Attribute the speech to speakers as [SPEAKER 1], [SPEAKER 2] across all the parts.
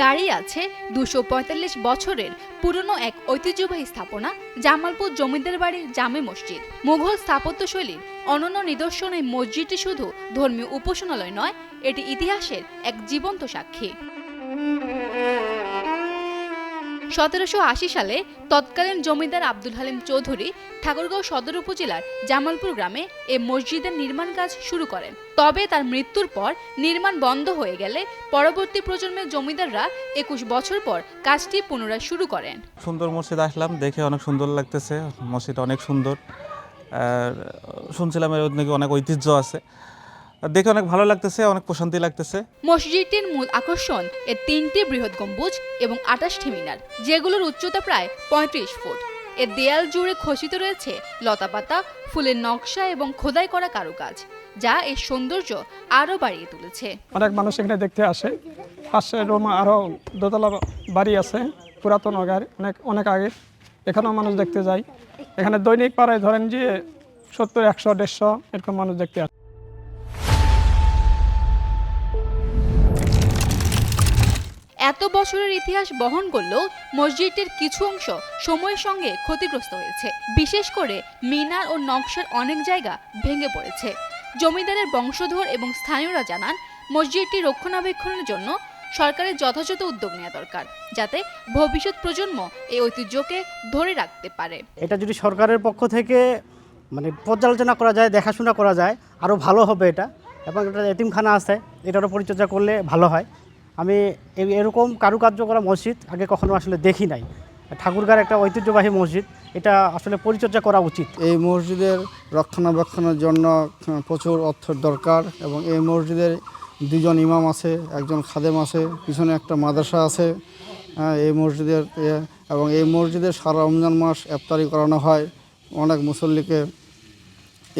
[SPEAKER 1] দাঁড়িয়ে আছে দুশো বছরের পুরনো এক ঐতিহ্যবাহী স্থাপনা, জামালপুর জমিদার বাড়ির জামে মসজিদ। মুঘল স্থাপত্যশৈলীর অনন্য নিদর্শন এই মসজিদটি শুধু ধর্মীয় উপাসনালয় নয়, এটি ইতিহাসের এক জীবন্ত সাক্ষী। সতেরোশো আশি সালে তৎকালীন জমিদার আব্দুল হালিম চৌধুরী ঠাকুরগাঁও সদর উপজেলার জামালপুর গ্রামে এ মসজিদের নির্মাণ কাজ শুরু করেন। তবে তার মৃত্যুর পর নির্মাণ বন্ধ হয়ে গেলে পরবর্তী প্রজন্মের জমিদাররা একুশ বছর পর কাজটি পুনরায় শুরু করেন।
[SPEAKER 2] সুন্দর মসজিদ আসলাম, দেখে অনেক সুন্দর লাগতেছে। মসজিদ অনেক সুন্দর। শুনছিলাম এর নাকি অনেক ঐতিহ্য আছে। দেখে অনেক ভালো লাগতেছে অনেক প্রশান্তি লাগতেছে।
[SPEAKER 1] মসজিদটির মূল আকর্ষণ এর তিনটি বৃহৎ গম্বুজ এবং আটাশটি মিনার যেগুলোর উচ্চতা প্রায় পঁয়ত্রিশ ফুট। এর দেয়াল জুড়ে খচিত রয়েছে লতাপাতা ফুলের নকশা এবং খোদাই করা কারুকাজ যা এর সৌন্দর্য আরও বাড়িয়ে তুলেছে।
[SPEAKER 3] অনেক মানুষ এখানে দেখতে আসে। পাশে রুম আরও দোতলা বাড়ি আছে পুরাতন অগার অনেক অনেক আগে। এখানেও মানুষ দেখতে যায়। এখানে দৈনিক পাড়ায় ধরেন যে সত্তর একশো দেড়শো এরকম মানুষ দেখতে আসে।
[SPEAKER 1] এত বছরের ইতিহাস বহন করলেও মসজিদটির কিছু অংশ সময়ের সঙ্গে ক্ষতিগ্রস্ত হয়েছে। বিশেষ করে মিনার ও নকশার অনেক জায়গা ভেঙে পড়েছে। জমিদারের বংশধর এবং স্থানীয়রা জানান, মসজিদটি রক্ষণাবেক্ষণের জন্য সরকারের যথাযথ উদ্যোগ নেওয়া দরকার, যাতে ভবিষ্যৎ প্রজন্ম এই ঐতিহ্যকে ধরে রাখতে পারে।
[SPEAKER 4] এটা যদি সরকারের পক্ষ থেকে মানে পর্যালোচনা করা যায়, দেখাশোনা করা যায় আরও ভালো হবে এটা। এবং এটা এতিমখানা আছে, এটারও পরিচর্যা করলে ভালো হয়। আমি এরকম কারুকার্য করা মসজিদ আগে কখনো আসলে দেখি নাই। ঠাকুরগার একটা ঐতিহ্যবাহী মসজিদ এটা আসলে পরিচর্যা করা উচিত।
[SPEAKER 5] এই মসজিদের রক্ষণাবেক্ষণের জন্য প্রচুর অর্থের দরকার এবং এই মসজিদের দুজন ইমাম আছে একজন খাদেম আছে পিছনে একটা মাদ্রাসা আছে হ্যাঁ, এই মসজিদের এবং এই মসজিদে সারা রমজান মাস ইফতারি করানো হয়। অনেক মুসল্লিকে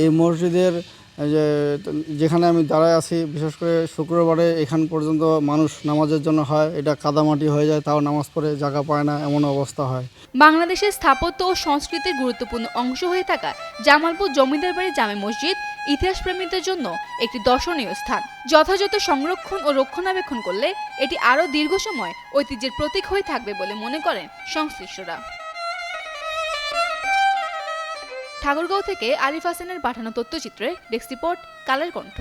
[SPEAKER 5] এই মসজিদের যে, যেখানে আমি দাঁড়ায় আছি, বিশেষ করে শুক্রবারে এখান পর্যন্ত মানুষ নামাজের জন্য হয়, এটা কাদামাটি হয়ে যায়, তাও নামাজ পড়ে জায়গা পায় না, এমন অবস্থা হয়।
[SPEAKER 1] বাংলাদেশের স্থাপত্য ও সংস্কৃতির গুরুত্বপূর্ণ অংশ হয়ে থাকা জামালপুর জমিদার বাড়ি জামে মসজিদ ইতিহাস প্রেমীদের জন্য একটি দর্শনীয় স্থান। যথাযথ সংরক্ষণ ও রক্ষণাবেক্ষণ করলে এটি আরও দীর্ঘ সময় ঐতিহ্যের প্রতীক হয়ে থাকবে বলে মনে করেন সংশ্লিষ্টরা। ঠাকুরগাঁও থেকে আরিফ হাসানের পাঠানো তথ্যচিত্রে ডেস্ক রিপোর্ট কালের কণ্ঠ।